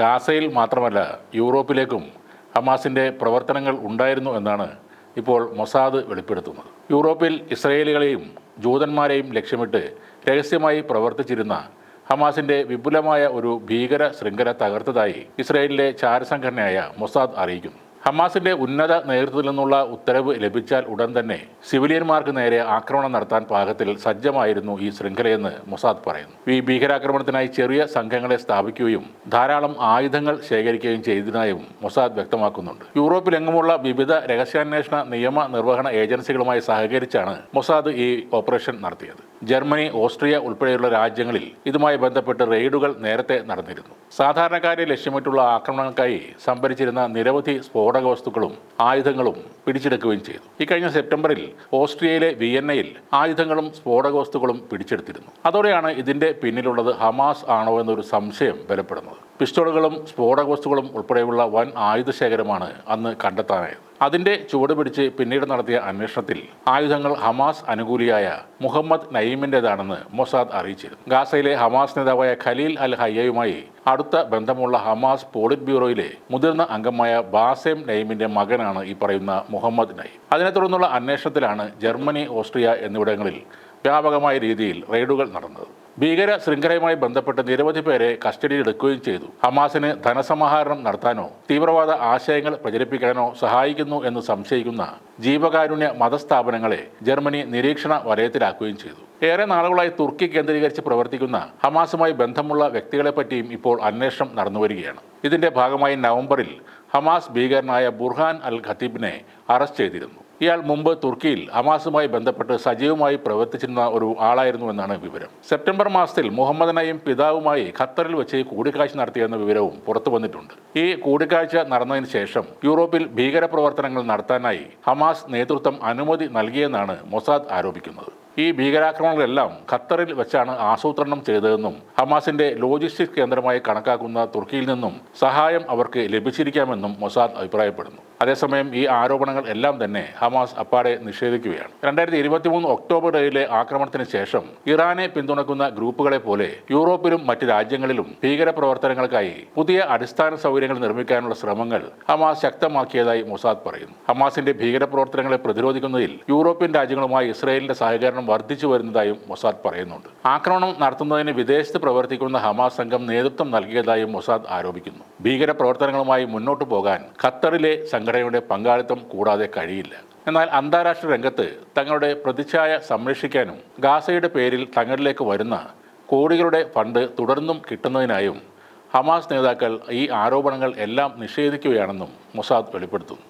ഗാസയിൽ മാത്രമല്ല യൂറോപ്പിലേക്കും ഹമാസിന്റെ പ്രവർത്തനങ്ങൾ ഉണ്ടായിരുന്നു എന്നാണ് ഇപ്പോൾ മൊസാദ് വെളിപ്പെടുത്തുന്നത്. യൂറോപ്പിൽ ഇസ്രയേലികളെയും ജൂതന്മാരെയും ലക്ഷ്യമിട്ട് രഹസ്യമായി പ്രവർത്തിച്ചിരുന്ന ഹമാസിന്റെ വിപുലമായ ഒരു ഭീകര ശൃംഖല തകർത്തതായി ഇസ്രയേലിലെ ചാരസംഘടനയായ മൊസാദ് അറിയിക്കുന്നു. ഹമാസിന്റെ ഉന്നത നേതൃത്വത്തിൽ നിന്നുള്ള ഉത്തരവ് ലഭിച്ചാൽ ഉടൻ തന്നെ സിവിലിയന്മാർക്ക് നേരെ ആക്രമണം നടത്താൻ പാകത്തിൽ സജ്ജമായിരുന്നു ഈ ശൃംഖലയെന്ന് മൊസാദ് പറയുന്നു. ഈ ഭീകരാക്രമണത്തിനായി ചെറിയ സംഘങ്ങളെ സ്ഥാപിക്കുകയും ധാരാളം ആയുധങ്ങൾ ശേഖരിക്കുകയും ചെയ്തതിനായും മൊസാദ് വ്യക്തമാക്കുന്നുണ്ട്. യൂറോപ്പിലെങ്ങുമുള്ള വിവിധ രഹസ്യാന്വേഷണ നിയമ നിർവഹണ ഏജൻസികളുമായി സഹകരിച്ചാണ് മൊസാദ് ഈ ഓപ്പറേഷൻ നടത്തിയത്. ജർമ്മനി ഓസ്ട്രിയ ഉൾപ്പെടെയുള്ള രാജ്യങ്ങളിൽ ഇതുമായി ബന്ധപ്പെട്ട് റെയ്ഡുകൾ നേരത്തെ നടന്നിരുന്നു. സാധാരണക്കാരെ ലക്ഷ്യമിട്ടുള്ള ആക്രമണങ്ങൾക്കായി സംഭരിച്ചിരുന്ന നിരവധി സ്ഫോടക വസ്തുക്കളും ആയുധങ്ങളും പിടിച്ചെടുക്കുകയും ചെയ്തു. ഇക്കഴിഞ്ഞ സെപ്റ്റംബറിൽ ഓസ്ട്രിയയിലെ വിയന്നയിൽ ആയുധങ്ങളും സ്ഫോടക വസ്തുക്കളും പിടിച്ചെടുത്തിരുന്നു. അതോടെയാണ് ഇതിന്റെ പിന്നിലുള്ളത് ഹമാസ് ആണോ എന്നൊരു സംശയം ബലപ്പെടുന്നത്. പിസ്റ്റോളുകളും സ്ഫോടക വസ്തുക്കളും ഉൾപ്പെടെയുള്ള വൻ ആയുധശേഖരമാണ് അന്ന് കണ്ടെത്താനായത്. അതിന്റെ ചുവട് പിടിച്ച് പിന്നീട് നടത്തിയ അന്വേഷണത്തിൽ ആയുധങ്ങൾ ഹമാസ് അനുകൂലിയായ മുഹമ്മദ് നയീമിന്റെതാണെന്ന് മൊസാദ് അറിയിച്ചിരുന്നു. ഗാസയിലെ ഹമാസ് നേതാവായ ഖലീൽ അൽ ഹയ്യയുമായി അടുത്ത ബന്ധമുള്ള ഹമാസ് പോളിറ്റ് ബ്യൂറോയിലെ മുതിർന്ന അംഗമായ ബാസേം നയീമിന്റെ മകനാണ് ഈ പറയുന്ന മുഹമ്മദ് നയീം അതിനെ തുടർന്നുള്ള അന്വേഷണത്തിലാണ് ജർമ്മനി ഓസ്ട്രിയ എന്നിവിടങ്ങളിൽ വ്യാപകമായ രീതിയിൽ റെയ്ഡുകൾ നടന്നത്. ഭീകര ശൃംഖലയുമായി ബന്ധപ്പെട്ട് നിരവധി പേരെ കസ്റ്റഡിയിലെടുക്കുകയും ചെയ്തു. ഹമാസിന് ധനസമാഹരണം നടത്താനോ തീവ്രവാദ ആശയങ്ങൾ പ്രചരിപ്പിക്കാനോ സഹായിക്കുന്നു എന്ന് സംശയിക്കുന്ന ജീവകാരുണ്യ മതസ്ഥാപനങ്ങളെ ജർമ്മനി നിരീക്ഷണ വലയത്തിലാക്കുകയും ചെയ്തു. ഏറെ നാളുകളായി തുർക്കി കേന്ദ്രീകരിച്ച് പ്രവർത്തിക്കുന്ന ഹമാസുമായി ബന്ധമുള്ള വ്യക്തികളെപ്പറ്റിയും ഇപ്പോൾ അന്വേഷണം നടന്നുവരികയാണ് ഇതിന്റെ ഭാഗമായി നവംബറിൽ ഹമാസ് ഭീകരനായ ബുർഹാൻ അൽ ഖത്തീബിനെ അറസ്റ്റ് ചെയ്തിരുന്നു. ഇയാൾ മുമ്പ് തുർക്കിയിൽ ഹമാസുമായി ബന്ധപ്പെട്ട് സജീവമായി പ്രവർത്തിച്ചിരുന്ന ഒരു ആളായിരുന്നു എന്നാണ് വിവരം. സെപ്റ്റംബർ മാസത്തിൽ മുഹമ്മദ് നയീം പിതാവുമായി ഖത്തറിൽ വെച്ച് കൂടിക്കാഴ്ച നടത്തിയെന്ന വിവരവും പുറത്തു വന്നിട്ടുണ്ട്. ഈ കൂടിക്കാഴ്ച നടന്നതിന് ശേഷം യൂറോപ്പിൽ ഭീകരപ്രവർത്തനങ്ങൾ നടത്താനായി ഹമാസ് നേതൃത്വം അനുമതി നൽകിയെന്നാണ് മൊസാദ് ആരോപിക്കുന്നത്. ഈ ഭീകരാക്രമണങ്ങളെല്ലാം ഖത്തറിൽ വെച്ചാണ് ആസൂത്രണം ചെയ്തതെന്നും ഹമാസിന്റെ ലോജിസ്റ്റിക് കേന്ദ്രമായി കണക്കാക്കുന്ന തുർക്കിയിൽ നിന്നും സഹായം അവർക്ക് ലഭിച്ചിരിക്കാമെന്നും മൊസാദ് അഭിപ്രായപ്പെടുന്നു. അതേസമയം ഈ ആരോപണങ്ങൾ എല്ലാം തന്നെ ഹമാസ് അപ്പാടെ നിഷേധിക്കുകയാണ്. രണ്ടായിരത്തി ഇരുപത്തി മൂന്ന് ഒക്ടോബർ ഏഴിലെ ആക്രമണത്തിന് ശേഷം ഇറാനെ പിന്തുണക്കുന്ന ഗ്രൂപ്പുകളെ പോലെ യൂറോപ്പിലും മറ്റ് രാജ്യങ്ങളിലും ഭീകരപ്രവർത്തനങ്ങൾക്കായി പുതിയ അടിസ്ഥാന സൗകര്യങ്ങൾ നിർമ്മിക്കാനുള്ള ശ്രമങ്ങൾ ഹമാസ് ശക്തമാക്കിയതായി മൊസാദ് പറയുന്നു. ഹമാസിന്റെ ഭീകരപ്രവർത്തനങ്ങളെ പ്രതിരോധിക്കുന്നതിൽ യൂറോപ്യൻ രാജ്യങ്ങളുമായി ഇസ്രായേലിന്റെ സഹകരണം വർദ്ധിച്ചു വരുന്നതായും മൊസാദ് പറയുന്നുണ്ട്. ആക്രമണം നടത്തുന്നതിന് വിദേശത്ത് പ്രവർത്തിക്കുന്ന ഹമാസ് സംഘം നേതൃത്വം നൽകിയതായും മൊസാദ് ആരോപിക്കുന്നു. ഭീകര പ്രവർത്തനങ്ങളുമായി മുന്നോട്ടു പോകാൻ ഖത്തറിലെ സംഘടനയുടെ പങ്കാളിത്തം കൂടാതെ കഴിയില്ല. എന്നാൽ അന്താരാഷ്ട്ര രംഗത്ത് തങ്ങളുടെ പ്രതിച്ഛായ സംരക്ഷിക്കാനും ഗാസയുടെ പേരിൽ തങ്ങളിലേക്ക് വരുന്ന കോടികളുടെ ഫണ്ട് തുടർന്നും കിട്ടുന്നതിനായും ഹമാസ് നേതാക്കൾ ഈ ആരോപണങ്ങൾ എല്ലാം നിഷേധിക്കുകയാണെന്നും മൊസാദ് വെളിപ്പെടുത്തുന്നു.